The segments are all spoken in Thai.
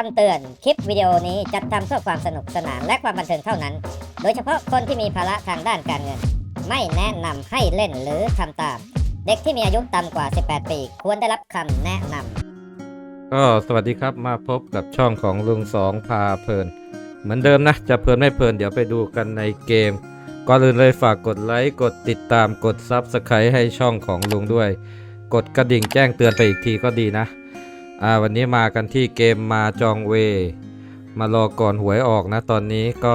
คำเตือน คลิปวิดีโอนี้จัดทำเพื่อความสนุกสนานและความบันเทิงเท่านั้น โดยเฉพาะคนที่มีภาระทางด้านการเงิน ไม่แนะนำให้เล่นหรือทำตาม เด็กที่มีอายุต่ำกว่า 18 ปี ควรได้รับคำแนะนำก็สวัสดีครับมาพบกับช่องของลุงสองพาเพลิน เหมือนเดิมนะ จะเพลินไม่เพลินเดี๋ยวไปดูกันในเกม ก่อนอื่นเลยฝากกดไลค์กดติดตามกดซับสไครต์ให้ช่องของลุงด้วย กดกระดิ่งแจ้งเตือนไปอีกทีก็ดีนะ อ่าวันนี้มากันที่เกมมาจองเว มารอก่อนหวยออกนะตอนนี้ก็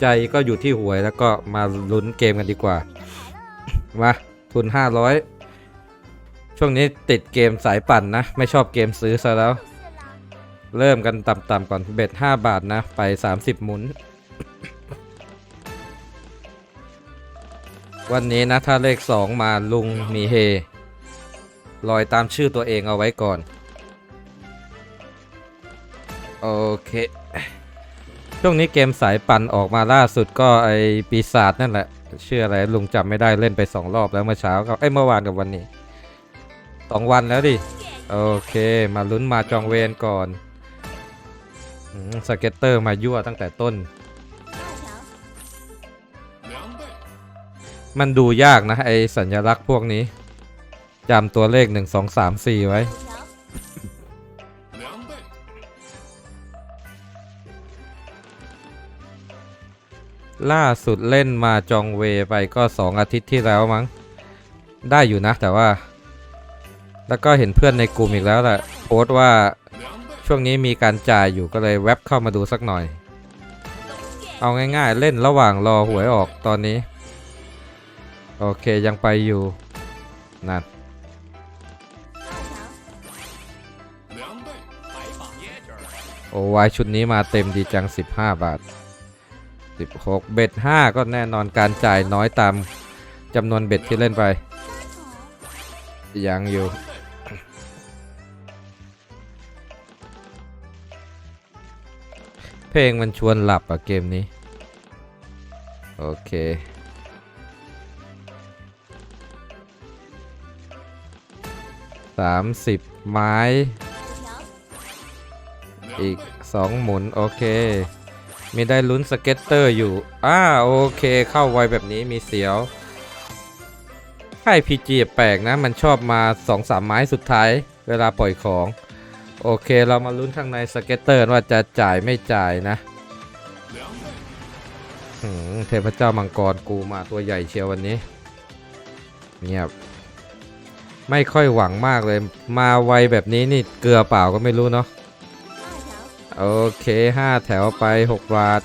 ใจก็อยู่ที่หวยแล้วก็มาลุ้นเกมกันดีกว่า มาทุน 500 ช่วงนี้ติดเกมสายปั่นนะ ไม่ชอบเกมซื้อซะแล้ว เริ่มกันต่ำๆก่อนเบ็ด5บาทนะ ไป 30 หมุน วันนี้นะ ถ้าเลข 2 มาลุงมีเฮลอยตามชื่อตัวเองเอาไว้ก่อน เค ช่วงนี้เกมสายปั่นออกมาล่าสุดก็ไอปีศาจนั่นแหละ เชื่ออะไรลุงจำไม่ได้เล่นไป2รอบแล้วเมื่อเช้าก็เอ้ยเมื่อวานกับวันนี้2วันแล้วดิ โอเค มาลุ้นมาจองเวรก่อนสเก็ตเตอร์มายั่วตั้งแต่ต้น มันดูยากนะ ไอสัญลักษณ์พวกนี้จำตัวเลข 1 2 3 4 ไว้ ล่าสุดเล่นมาจองเวไปก็ 2 อาทิตย์ที่แล้วมั้ง ได้อยู่นะแต่ว่า แล้วก็เห็นเพื่อนในกลุ่มอีกแล้วแหละโพสต์ว่าช่วงนี้มีการจ่ายอยู่ก็เลยแวบเข้ามาดูสักหน่อย เอาง่ายๆ เล่นระหว่างรอหวยออกตอนนี้ โอเคยังไปอยู่นั่นโอ้วายชุดนี้มาเต็มดีจัง 15 บาท 16 เบ็ด 5 ก็แน่นอนการจ่ายน้อยตามจำนวนเบ็ดที่เล่นไป ยังอยู่ เพลงมันชวนหลับอะเกมนี้ โอเคสามสิบไม้ อีกสองหมุน โอเค มีได้ลุ้นสเก็ตเตอร์อยู่ อ่าโอเค เข้าไวแบบนี้มีเสียวค่ายพีจีแปลกนะ มันชอบมา 2-3ไม้สุดท้าย เวลาปล่อยของ โอเคเรามาลุ้นข้างในสเก็ตเตอร์ว่าจะจ่ายไม่จ่ายนะเทพเจ้ามังกรกูมาตัวใหญ่เชียววันนี้ เงียบ ไม่ค่อยหวังมากเลย มาไวแบบนี้นี่เกลือเปล่าก็ไม่รู้เนาะ โอเค 5 แถวไป 6 บาท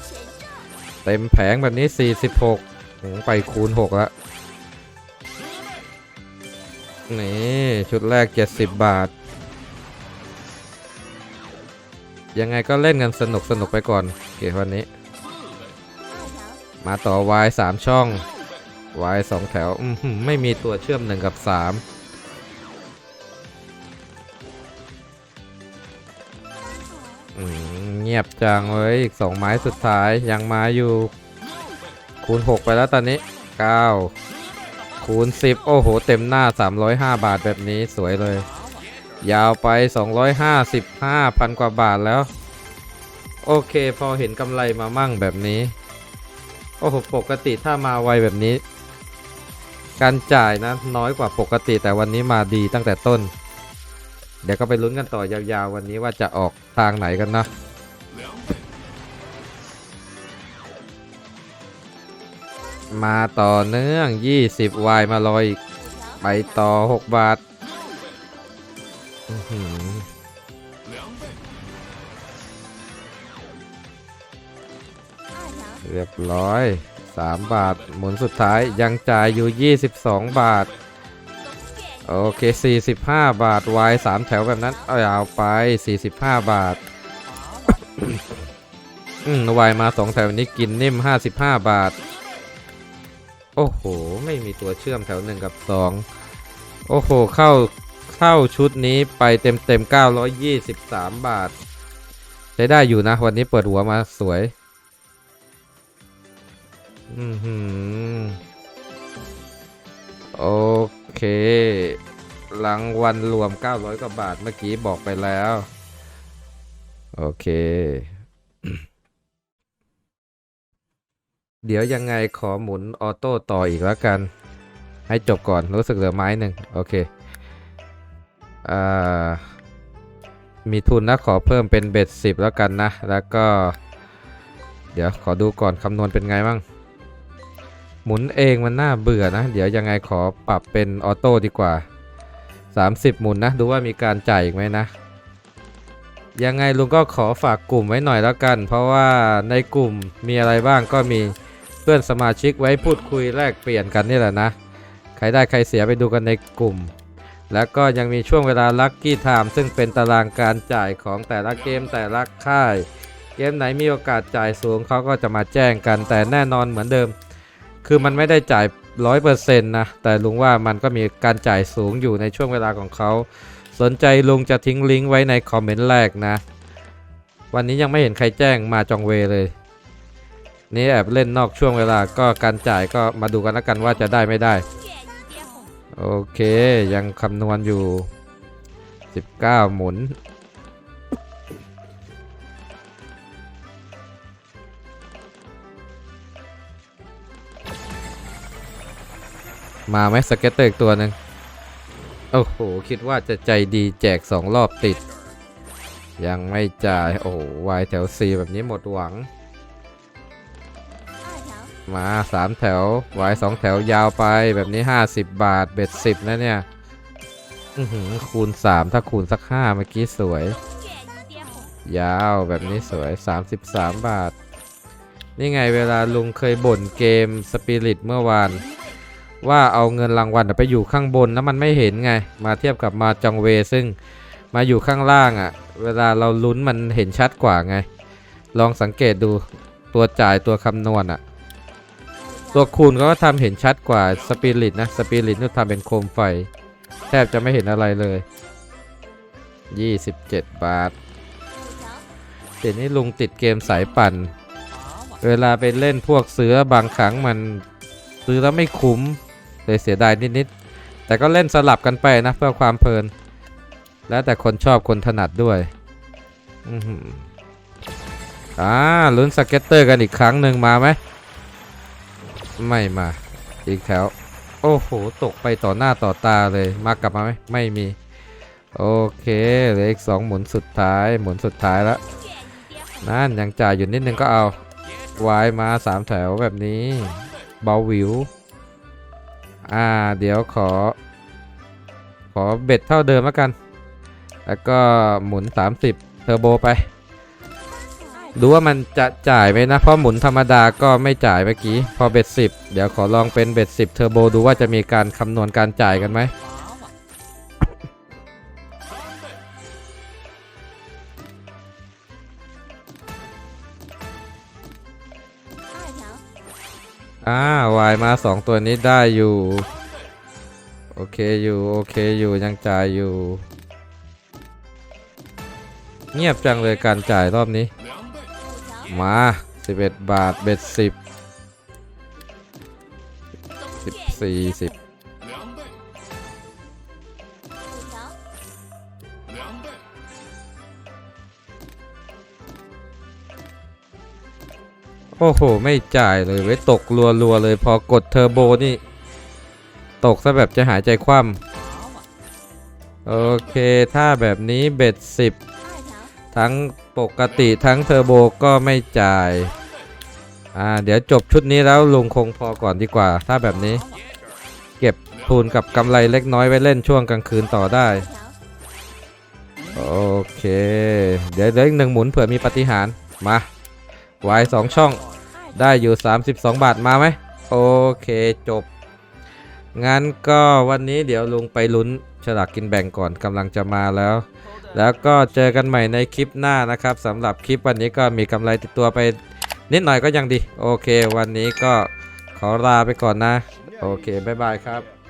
เต็มแผงแบบนี้ 46หไปคูณ 6 แล้ว นี่ ชุดแรก 70 บาท ยังไงก็เล่นกันสนุกสนุกไปก่อน เกมวันนี้ มาต่อ Y 3ช่อง Y 2แถว ไม่มีตัวเชื่อม 1 กับ 3 งียบจังเลยอีก2ไม้สุดท้ายยังมาอยู่ คูณ 6 ไปแล้วตอนนี้ 9 คูณ 10 โอ้โห เต็มหน้า 305 บาทแบบนี้สวยเลย ยาวไป 255พันกว่าบาทแล้ว โอเคพอเห็นกำไรมามั่งแบบนี้ โอ้โห ปกติถ้ามาไวแบบนี้ การจ่ายนะน้อยกว่าปกติแต่วันนี้มาดีตั้งแต่ต้นเดี๋ยวก็ไปลุ้นกันต่อยาวๆ วันนี้ว่าจะออกทางไหนกันนะ มาต่อเนื่อง 20วายมาลอยไปต่อ 6 บาทเรียบร้อย 3 บาท หมุนสุดท้ายยังจ่ายอยู่ 22 บาท โอเค 45 บาทวาย3แถวแบบนั้นเอาเอาไป 45 บาทอืมวายมา 2 แถวนี้กินนิ่ม 55 บาท โอ้โห ไม่มีตัวเชื่อมแถว1กับ2โอ้โห เข้าเข้าชุดนี้ไปเต็มเต็มๆ923บาท ใช้ได้อยู่นะ วันนี้เปิดหัวมาสวย อือหือ โอเครางวัลรวม 900 กว่าบาทเมื่อกี้บอกไปแล้ว โอเค เดี๋ยวยังไงขอหมุนออโต้ต่ออีกแล้วกัน ให้จบก่อนรู้สึกเหลือไม้หนึ่งโอเคอ่ามีทุนนะขอเพิ่มเป็นเบ็ดสิบแล้วกันนะ แล้วก็ เดี๋ยวขอดูก่อนคำนวณเป็นไงบ้างหมุนเองมันน่าเบื่อนะ เดี๋ยวยังไงขอปรับเป็นออโต้ดีกว่า 30 หมุนนะ ดูว่ามีการจ่ายอีกไหมนะ ยังไงลุงก็ขอฝากกลุ่มไว้หน่อยแล้วกัน เพราะว่าในกลุ่มมีอะไรบ้างก็มี เพื่อนสมาชิกไว้พูดคุยแลกเปลี่ยนกันนี่แหละนะ ใครได้ใครเสียไปดูกันในกลุ่ม แล้วก็ยังมีช่วงเวลาลัคกี้ไทม์ซึ่งเป็นตารางการจ่ายของแต่ละเกมแต่ละค่าย เกมไหนมีโอกาสจ่ายสูงเขาก็จะมาแจ้งกันแต่แน่นอนเหมือนเดิม คือมันไม่ได้จ่ายร้อยเปอร์เซ็นต์นะ แต่ลุงว่ามันก็มีการจ่ายสูงอยู่ในช่วงเวลาของเขา สนใจลุงจะทิ้งลิงก์ไว้ในคอมเมนต์แรกนะ วันนี้ยังไม่เห็นใครแจ้งมาจองเวเลย นี่แอบเล่นนอกช่วงเวลาก็การจ่ายก็มาดูกันแล้วกันว่าจะได้ไม่ได้ โอเคยังคำนวณอยู่ 19 หมุน มาไหมสเก็ตเตอร์อีกตัวหนึ่งโอ้โห คิดว่าจะใจดีแจก 2 รอบติด ยังไม่จ่าย โอ้โหวายแถว C แบบนี้หมดหวัง มา3แถววาย2แถวยาวไปแบบนี้ 50 บาทเบ็ด10นะเนี่ยคูณ 3 ถ้าคูณสัก 5 เมื่อกี้สวย ยาวแบบนี้สวย 33 บาท นี่ไงเวลาลุงเคยบ่นเกมสปิริตเมื่อวาน ว่าเอาเงินรางวัลไปอยู่ข้างบนแล้วมันไม่เห็นไง มาเทียบกับมาจองเวซึ่งมาอยู่ข้างล่างอะ่ะ เวลาเราลุ้นมันเห็นชัดกว่าไง ลองสังเกตดูตัวจ่ายตัวคำนวณอะ่ะ ตัวคูณเขาก็ทำเห็นชัดกว่าสปิริตนะสปิริตนู่นทำเป็นโคมไฟ แทบจะไม่เห็นอะไรเลย 27 บาทเดี๋ยวนี้ลุงติดเกมสายปั่น เวลาไปเล่นพวกเสือบางครั้งมันซื้อแล้วไม่คุ้มเลยเสียดายนิดๆ แต่ก็เล่นสลับกันไปนะเพื่อความเพลิน แล้วแต่คนชอบคนถนัดด้วยอืออ่าลุ้นสเก็ตเตอร์กันอีกครั้งหนึ่งมาไหม ไม่มา อีกแถว โอ้โห ตกไปต่อหน้าต่อตาเลย มากลับมาไหมไม่มี โอเคเหลืออีกสองหมุนสุดท้าย หมุนสุดท้ายแล้วนั่นยังจ่ายอยู่นิดนึงก็เอาวายมาสามแถวแบบนี้ เบาวิว อ่า เดี๋ยวขอ ขอเบ็ดเท่าเดิมแล้วกัน แล้วก็หมุน 30 เทอร์โบไป ดูว่ามันจะจ่ายไหมนะ เพราะหมุนธรรมดาก็ไม่จ่ายเมื่อกี้ พอเบ็ด10เดี๋ยวขอลองเป็นเบ็ด10เทอร์โบดูว่าจะมีการคำนวณการจ่ายกันไหมอ่าวายมาสองตัวนี้ได้อยู่ โอเคอยู่ โอเคอยู่ยังจ่ายอยู่ เงียบจังเลยการจ่ายรอบนี้ มา 11 บาท เบ็ด10 14 10โอ้โห ไม่จ่ายเลยไว้ยตกรัวๆเลย พอกดเทอร์โบนี่ ตกซะแบบจะหายใจคว่ำโอเค ถ้าแบบนี้เบ็ด10 ทั้ง ปกติทั้งเทอร์โบก็ไม่จ่าย อ่า เดี๋ยวจบชุดนี้แล้วลุงคงพอก่อนดีกว่า ถ้าแบบนี้ เก็บทุนกับกำไรเล็กน้อยไว้เล่นช่วงกลางคืนต่อได้ โอเค เดี๋ยวเหลืออีกหนึ่งหมุนเผื่อมีปฏิหาร มาวายสองช่อง ได้อยู่ 32 บาทมาไหม โอเคจบ งั้นก็วันนี้เดี๋ยวลุงไปลุ้น ฉลากกินแบ่งก่อนกำลังจะมาแล้ว แล้วก็เจอกันใหม่ในคลิปหน้านะครับสำหรับคลิปวันนี้ก็มีกำไรติดตัวไป นิดหน่อยก็ยังดี โอเค วันนี้ก็ขอลาไปก่อนนะ โอเค บ๊ายบายครับ